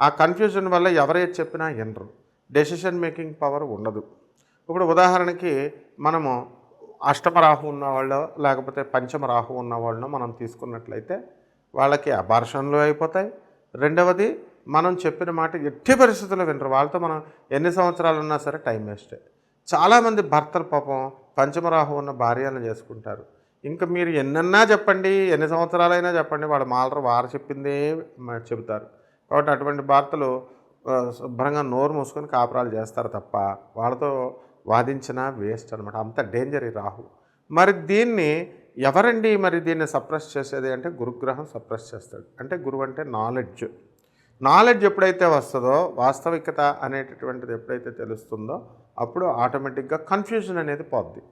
ఆ కన్ఫ్యూజన్ వల్ల ఎవరైతే చెప్పినా వినరు. డెసిషన్ మేకింగ్ పవర్ ఉండదు. ఇప్పుడు ఉదాహరణకి మనము అష్టమ రాహు ఉన్నవాళ్ళు లేకపోతే పంచమ రాహు ఉన్నవాళ్ళను మనం తీసుకున్నట్లయితే వాళ్ళకి అబార్షన్లు అయిపోతాయి. రెండవది మనం చెప్పిన మాట ఎట్టి పరిస్థితుల్లో వినరు. వాళ్ళతో మనం ఎన్ని సంవత్సరాలు ఉన్నా సరే టైం వేస్టే చాలామంది భర్తలు పాపం పంచమరాహు ఉన్న భార్యలను చేసుకుంటారు. ఇంకా మీరు ఎన్నన్నా చెప్పండి ఎన్ని సంవత్సరాలైనా చెప్పండి వాళ్ళు మాలరు వారు చెప్పిందే చెబుతారు. కాబట్టి అటువంటి భర్తలు శుభ్రంగా నోరు మూసుకొని కాపురాలు చేస్తారు తప్ప వాళ్ళతో వాదించినా వేస్ట్ అనమాట అంత డేంజర్ ఈ రాహు. మరి దీన్ని ఎవరండి మరి దీన్ని సప్రెస్ చేసేది అంటే గురుగ్రహం సప్రెస్ చేస్తాడు. అంటే గురువు అంటే నాలెడ్జ్. నాలెడ్జ్ ఎప్పుడైతే వస్తుందో వాస్తవికత అనేటటువంటిది ఎప్పుడైతే తెలుస్తుందో అప్పుడు ఆటోమేటిక్గా కన్ఫ్యూజన్ అనేది పోద్ది.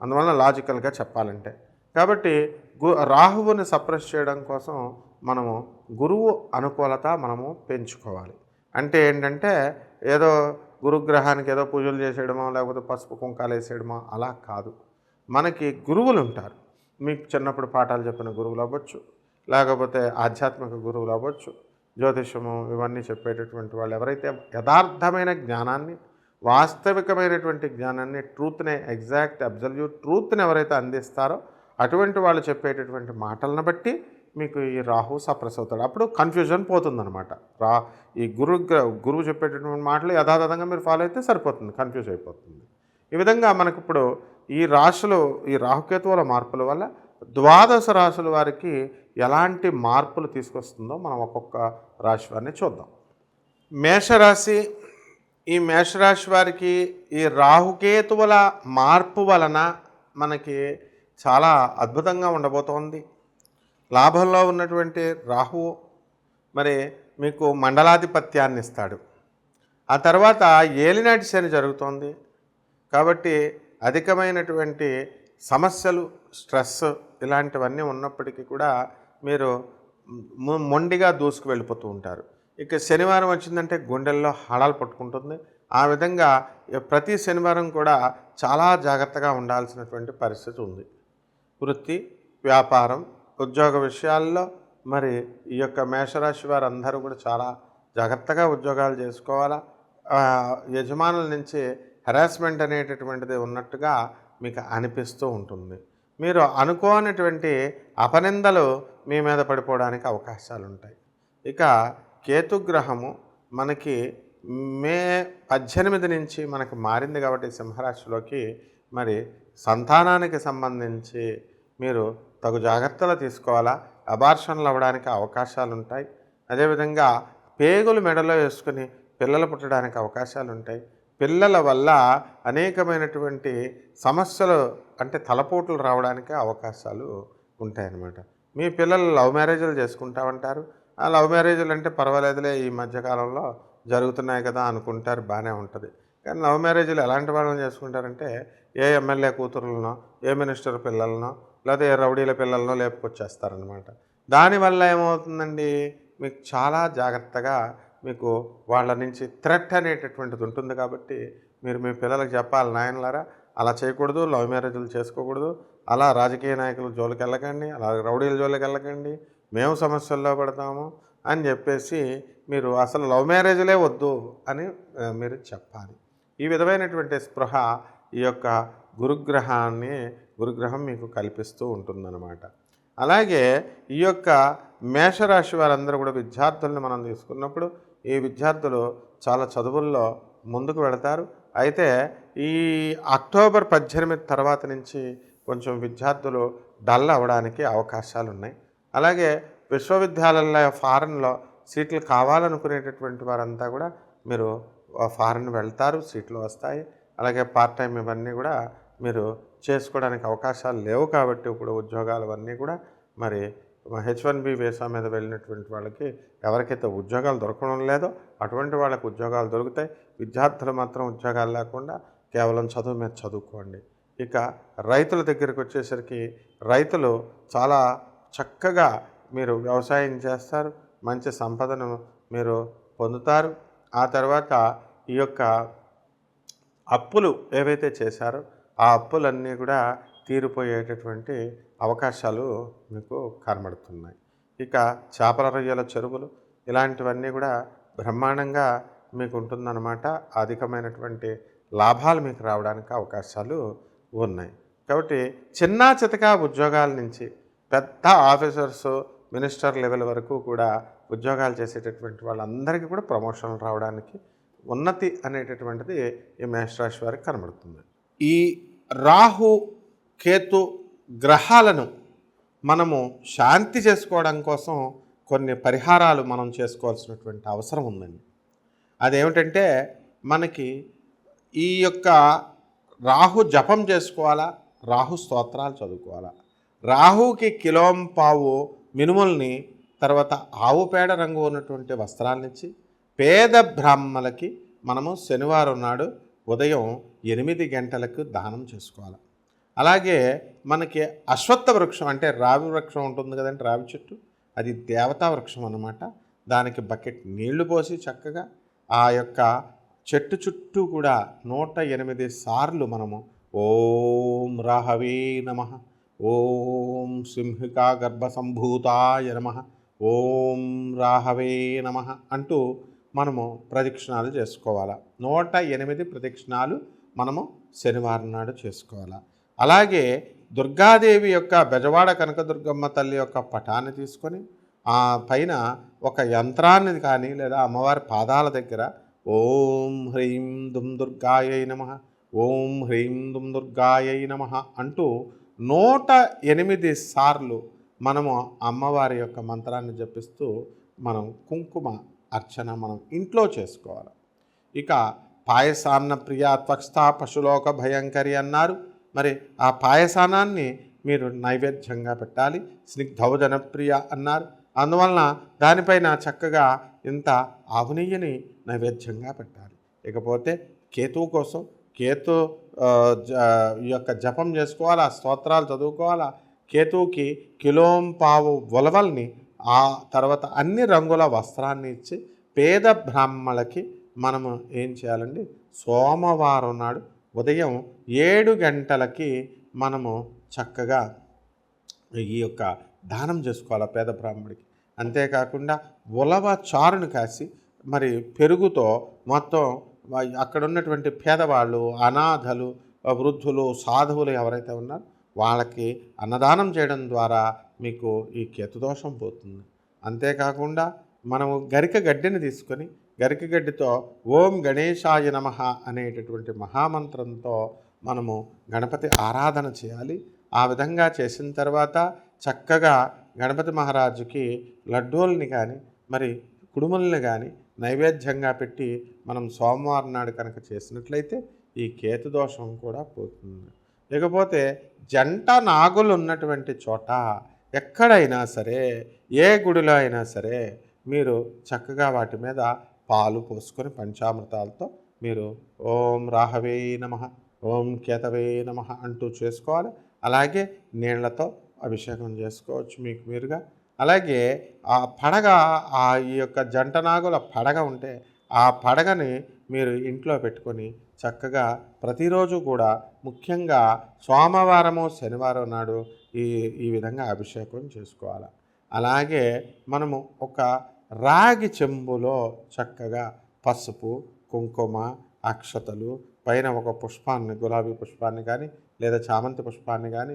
అందువల్ల లాజికల్గా చెప్పాలంటే. కాబట్టి గు రాహువుని సప్రెస్ చేయడం కోసం మనము గురువు అనుకూలత మనము పెంచుకోవాలి. అంటే ఏంటంటే ఏదో గురుగ్రహానికి ఏదో పూజలు చేసేయడమో లేకపోతే పసుపు కుంకాలు వేసేయడమో అలా కాదు. మనకి గురువులు ఉంటారు. మీకు చిన్నప్పుడు పాఠాలు చెప్పిన గురువులు అవ్వచ్చు లేకపోతే ఆధ్యాత్మిక గురువులు అవ్వచ్చు జ్యోతిషము ఇవన్నీ చెప్పేటటువంటి వాళ్ళు ఎవరైతే యథార్థమైన జ్ఞానాన్ని వాస్తవికమైనటువంటి జ్ఞానాన్ని ట్రూత్ని ఎగ్జాక్ట్ అబ్జల్యూట్ ట్రూత్ని ఎవరైతే అందిస్తారో అటువంటి వాళ్ళు చెప్పేటటువంటి మాటలను బట్టి మీకు ఈ రాహు సప్రెస్ అవుతాడు అప్పుడు కన్ఫ్యూజన్ పోతుందనమాట రా ఈ గురు గురువు చెప్పేటటువంటి మాటలు యథాతథంగా మీరు ఫాలో అయితే సరిపోతుంది కన్ఫ్యూజ్ అయిపోతుంది. ఈ విధంగా మనకి ఇప్పుడు ఈ రాశులు ఈ రాహుకేతువుల మార్పుల వల్ల ద్వాదశ రాశుల వారికి ఎలాంటి మార్పులు తీసుకొస్తుందో మనం ఒక్కొక్క రాశి వారిని చూద్దాం. మేషరాశి ఈ మేషరాశి వారికి ఈ రాహుకేతువుల మార్పు వలన మనకి చాలా అద్భుతంగా ఉండబోతోంది. లాభంలో ఉన్నటువంటి రాహువు మరి మీకు మండలాధిపత్యాన్ని ఇస్తాడు. ఆ తర్వాత ఏలినాటి శని జరుగుతోంది. కాబట్టి అధికమైనటువంటి సమస్యలు స్ట్రెస్ ఇలాంటివన్నీ ఉన్నప్పటికీ కూడా మీరు మొండిగా దూసుకు వెళ్ళిపోతూ ఉంటారు. ఇక శనివారం వచ్చిందంటే గుండెల్లో హడాలు పట్టుకుంటుంది. ఆ విధంగా ప్రతి శనివారం కూడా చాలా జాగ్రత్తగా ఉండాల్సినటువంటి పరిస్థితి ఉంది. వృత్తి వ్యాపారం ఉద్యోగ విషయాల్లో మరి ఈ యొక్క మేషరాశి వారు అందరూ కూడా చాలా జాగ్రత్తగా ఉద్యోగాలు చేసుకోవాలా? యజమానుల నుంచి హెరాస్మెంట్ అనేటటువంటిది ఉన్నట్టుగా మీకు అనిపిస్తూ ఉంటుంది. మీరు అనుకోనటువంటి అపనిందలు మీ మీద పడిపోవడానికి అవకాశాలు ఉంటాయి. ఇక కేతుగ్రహము మనకి మే పద్దెనిమిది నుంచి మనకు మారింది కాబట్టి సింహరాశిలోకి మరి సంతానానికి సంబంధించి మీరు తగు జాగ్రత్తలు తీసుకోవాలా? అబార్షన్లు అవ్వడానికి అవకాశాలు ఉంటాయి అదేవిధంగా పేగులు మెడలో వేసుకుని పిల్లలు పుట్టడానికి అవకాశాలు ఉంటాయి పిల్లల వల్ల అనేకమైనటువంటి సమస్యలు అంటే తలపోట్లు రావడానికి అవకాశాలు ఉంటాయన్నమాట. మీ పిల్లలు లవ్ మ్యారేజ్లు చేసుకుంటామంటారు ఆ లవ్ మ్యారేజ్లు అంటే పర్వాలేదులే ఈ మధ్యకాలంలో జరుగుతున్నాయి కదా అనుకుంటారు బాగానే ఉంటుంది. కానీ లవ్ మ్యారేజ్లు ఎలాంటి వాళ్ళని చేసుకుంటారంటే ఏ ఎమ్మెల్యే కూతురులనో ఏ మినిస్టర్ పిల్లలనో లేకపోతే రౌడీల పిల్లలను లేపుకొచ్చేస్తారనమాట. దానివల్ల ఏమవుతుందండి? మీకు చాలా జాగ్రత్తగా మీకు వాళ్ళ నుంచి థ్రెట్ అనేటటువంటిది ఉంటుంది కాబట్టి మీరు మీ పిల్లలకు చెప్పాలి నాయనలారా అలా చేయకూడదు లవ్ మ్యారేజ్లు చేసుకోకూడదు అలా రాజకీయ నాయకుల జోలికి వెళ్ళకండి అలా రౌడీల జోలికి వెళ్ళకండి మేము సమస్యల్లో పడతాము అని చెప్పేసి మీరు అసలు లవ్ మ్యారేజ్లే వద్దు అని మీరు చెప్పాలి. ఈ విధమైనటువంటి స్పృహ ఈ యొక్క గురుగ్రహాన్ని గురుగ్రహం మీకు కల్పిస్తూ ఉంటుందన్నమాట. అలాగే ఈ యొక్క మేషరాశి వారందరూ కూడా విద్యార్థులను మనం తీసుకున్నప్పుడు ఈ విద్యార్థులు చాలా చదువుల్లో ముందుకు వెళతారు. అయితే ఈ అక్టోబర్ పద్దెనిమిది తర్వాత నుంచి కొంచెం విద్యార్థులు డల్ అవ్వడానికి అవకాశాలు ఉన్నాయి అలాగే విశ్వవిద్యాలయాల ఫారెన్లో సీట్లు కావాలనుకునేటటువంటి వారంతా కూడా మీరు ఆ ఫారెన్ వెళ్తారు సీట్లు వస్తాయి. అలాగే పార్ట్ టైం ఇవన్నీ కూడా మీరు చేసుకోవడానికి అవకాశాలు లేవు కాబట్టి ఇప్పుడు ఉద్యోగాలు అవన్నీ కూడా మరి హెచ్ వన్ బి వీసా మీద వెళ్ళినటువంటి వాళ్ళకి ఎవరికైతే ఉద్యోగాలు దొరకడం లేదో అటువంటి వాళ్ళకి ఉద్యోగాలు దొరుకుతాయి. విద్యార్థులు మాత్రం ఉద్యోగాలు లేకుండా కేవలం చదువు మీద చదువుకోండి. ఇక రైతుల దగ్గరికి వచ్చేసరికి రైతులు చాలా చక్కగా మీరు వ్యవసాయం చేస్తారు మంచి సంపదను మీరు పొందుతారు. ఆ తర్వాత ఈ యొక్క అప్పులు ఏవైతే చేశారో ఆ అప్పులన్నీ కూడా తీరిపోయేటటువంటి అవకాశాలు మీకు కనబడుతున్నాయి. ఇక చేపల రొయ్యల చెరువులు ఇలాంటివన్నీ కూడా బ్రహ్మాండంగా మీకు ఉంటుందన్నమాట. అధికమైనటువంటి లాభాలు మీకు రావడానికి అవకాశాలు ఉన్నాయి. కాబట్టి చిన్న చితక ఉద్యోగాల నుంచి పెద్ద ఆఫీసర్స్ మినిస్టర్ లెవెల్ వరకు కూడా ఉద్యోగాలు చేసేటటువంటి వాళ్ళందరికీ కూడా ప్రమోషన్లు రావడానికి ఉన్నతి అనేటటువంటిది ఈ మేషరాశి వారికి కనబడుతుంది. ఈ రాహు కేతు గ్రహాలను మనము శాంతి చేసుకోవడం కోసం కొన్ని పరిహారాలు మనం చేసుకోవాల్సినటువంటి అవసరం ఉందండి. అదేమిటంటే మనకి ఈ యొక్క రాహు జపం చేసుకోవాలా? రాహు స్తోత్రాలు చదువుకోవాలా? రాహుకి కిలోం పావు మినుముల్ని తర్వాత ఆవు పేడ రంగు ఉన్నటువంటి వస్త్రాలనిచ్చి పేద బ్రాహ్మలకి మనము శనివారం నాడు ఉదయం ఎనిమిది గంటలకు దానం చేసుకోవాలి. అలాగే మనకి అశ్వత్థ వృక్షం అంటే రావి వృక్షం ఉంటుంది కదండి రావి చెట్టు. అది దేవతా వృక్షం అన్నమాట. దానికి బకెట్ నీళ్ళు పోసి చక్కగా ఆ యొక్క చెట్టు చుట్టూ కూడా నూట ఎనిమిది సార్లు మనము ఓం రాహవే నమ ఓం సింహికా గర్భసంభూతాయ నమ ఓం రాహవే నమ అంటూ మనము ప్రదక్షిణాలు చేసుకోవాలా. నూట ఎనిమిది ప్రదక్షిణాలు మనము శనివారం నాడు చేసుకోవాలా. అలాగే దుర్గాదేవి యొక్క బెజవాడ కనకదుర్గమ్మ తల్లి యొక్క పటాన్ని తీసుకొని ఆ పైన ఒక యంత్రాన్ని కానీ లేదా అమ్మవారి పాదాల దగ్గర ఓం హ్రీం దుమ్ దుర్గాయై నమ ఓం హ్రీం దుమ్ దుర్గాయై నమ అంటూ నూట ఎనిమిది సార్లు మనము అమ్మవారి యొక్క మంత్రాన్ని జపిస్తూ మనం కుంకుమ అర్చన మనం ఇంట్లో చేసుకోవాలి. ఇక పాయసాన్న ప్రియ త్వక్స్థా పశులోక భయంకరి అన్నారు. మరి ఆ పాయసానాన్ని మీరు నైవేద్యంగా పెట్టాలి. స్నిగ్ధౌజన ప్రియ అన్నారు. అందువలన దానిపైన చక్కగా ఇంత ఆవునెయ్యని నైవేద్యంగా పెట్టాలి. ఇకపోతే కేతువు కోసం కేతు జ- ఈ యొక్క జపం చేసుకోవాలా స్తోత్రాలు చదువుకోవాలా? కేతువుకి కిలోం పావు ఉలవల్ని ఆ తర్వాత అన్ని రంగుల వస్త్రాన్ని ఇచ్చి పేద బ్రాహ్మణులకి మనము ఏం చేయాలండి? సోమవారం నాడు ఉదయం ఏడు గంటలకి మనము చక్కగా ఈ యొక్క దానం చేసుకోవాలి పేద బ్రాహ్మడికి అంతేకాకుండా ఉలవ చారుని కాసి మరి పెరుగుతో మొత్తం అక్కడ ఉన్నటువంటి పేదవాళ్ళు అనాథలు వృద్ధులు సాధువులు ఎవరైతే ఉన్నారో వాళ్ళకి అన్నదానం చేయడం ద్వారా మీకు ఈ కేతుదోషం పోతుంది. అంతేకాకుండా మనము గరిక గడ్డిని తీసుకొని గరిక గడ్డితో ఓం గణేశాయ నమ అనేటటువంటి మహామంత్రంతో మనము గణపతి ఆరాధన చేయాలి. ఆ విధంగా చేసిన తర్వాత చక్కగా గణపతి మహారాజుకి లడ్డూల్ని కానీ మరి కుడుముల్ని కానీ నైవేద్యంగా పెట్టి మనం సోమవారం నాడు కనుక చేసినట్లయితే ఈ కేతు దోషం కూడా పోతుంది. ఇకపోతే జంట నాగులు ఉన్నటువంటి చోట ఎక్కడైనా సరే ఏ గుడిలో అయినా సరే మీరు చక్కగా వాటి మీద పాలు పోసుకొని పంచామృతాలతో మీరు ఓం రాహవే నమ ఓం కేతవే నమ అంటూ చేసుకోవాలి. అలాగే నీళ్ళతో అభిషేకం చేసుకోవచ్చు మీకు మీరుగా. అలాగే ఆ పడగ ఆ ఈ యొక్క జంట నాగుల పడగ ఉంటే ఆ పడగని మీరు ఇంట్లో పెట్టుకొని చక్కగా ప్రతిరోజు కూడా ముఖ్యంగా సోమవారము శనివారం నాడు ఈ ఈ విధంగా అభిషేకం చేసుకోవాలి. అలాగే మనము ఒక రాగి చెంబులో చక్కగా పసుపు కుంకుమ అక్షతలు పైన ఒక పుష్పాన్ని గులాబీ పుష్పాన్ని కానీ లేదా చామంతి పుష్పాన్ని కానీ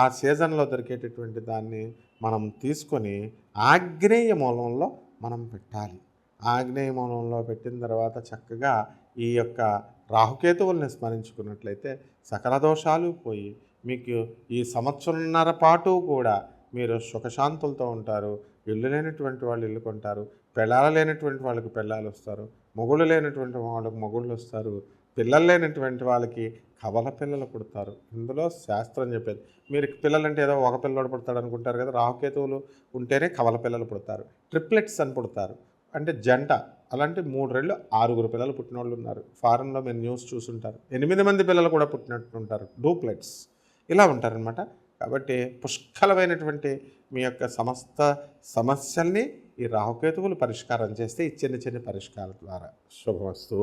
ఆ సీజన్లో దొరికేటటువంటి దాన్ని మనం తీసుకొని ఆగ్నేయ మూలంలో మనం పెట్టాలి. ఆగ్నేయ మూలంలో పెట్టిన తర్వాత చక్కగా ఈ యొక్క రాహుకేతువుల్ని స్మరించుకున్నట్లయితే సకల దోషాలు పోయి మీకు ఈ సంవత్సరంన్నర పాటు కూడా మీరు సుఖశాంతులతో ఉంటారు. ఇల్లు లేనటువంటి వాళ్ళు ఇల్లు కొంటారు. పెళ్ళాలు లేనటువంటి వాళ్ళకి పిల్లలు వస్తారు. మొగుళ్ళు లేనటువంటి వాళ్ళకి మొగుళ్ళు వస్తారు. పిల్లలు లేనటువంటి వాళ్ళకి కవల పిల్లలు పుడతారు ఇందులో శాస్త్రం చెప్పేది. మీరు పిల్లలంటే ఏదో ఒక పిల్లడు పుడతాడు అనుకుంటారు కదా. రాహుకేతువులు ఉంటేనే కవల పిల్లలు పుడతారు. ట్రిప్లెట్స్ అని పుడతారు. అంటే జంట. అలాంటి మూడు రెళ్ళు ఆరుగురు పిల్లలు పుట్టిన వాళ్ళు ఉన్నారు. ఫారెన్లో మీరు న్యూస్ చూసుంటారు. ఎనిమిది మంది పిల్లలు కూడా పుట్టినట్టు ఉంటారు డూప్లెట్స్. ఇలా ఉంటారనమాట కాబట్టి పుష్కలమైనటువంటి మీ యొక్క సమస్త సమస్యల్ని ఈ రాహుకేతువులు పరిష్కారం చేస్తే ఈ చిన్న చిన్న పరిష్కారం ద్వారా. శుభవస్తు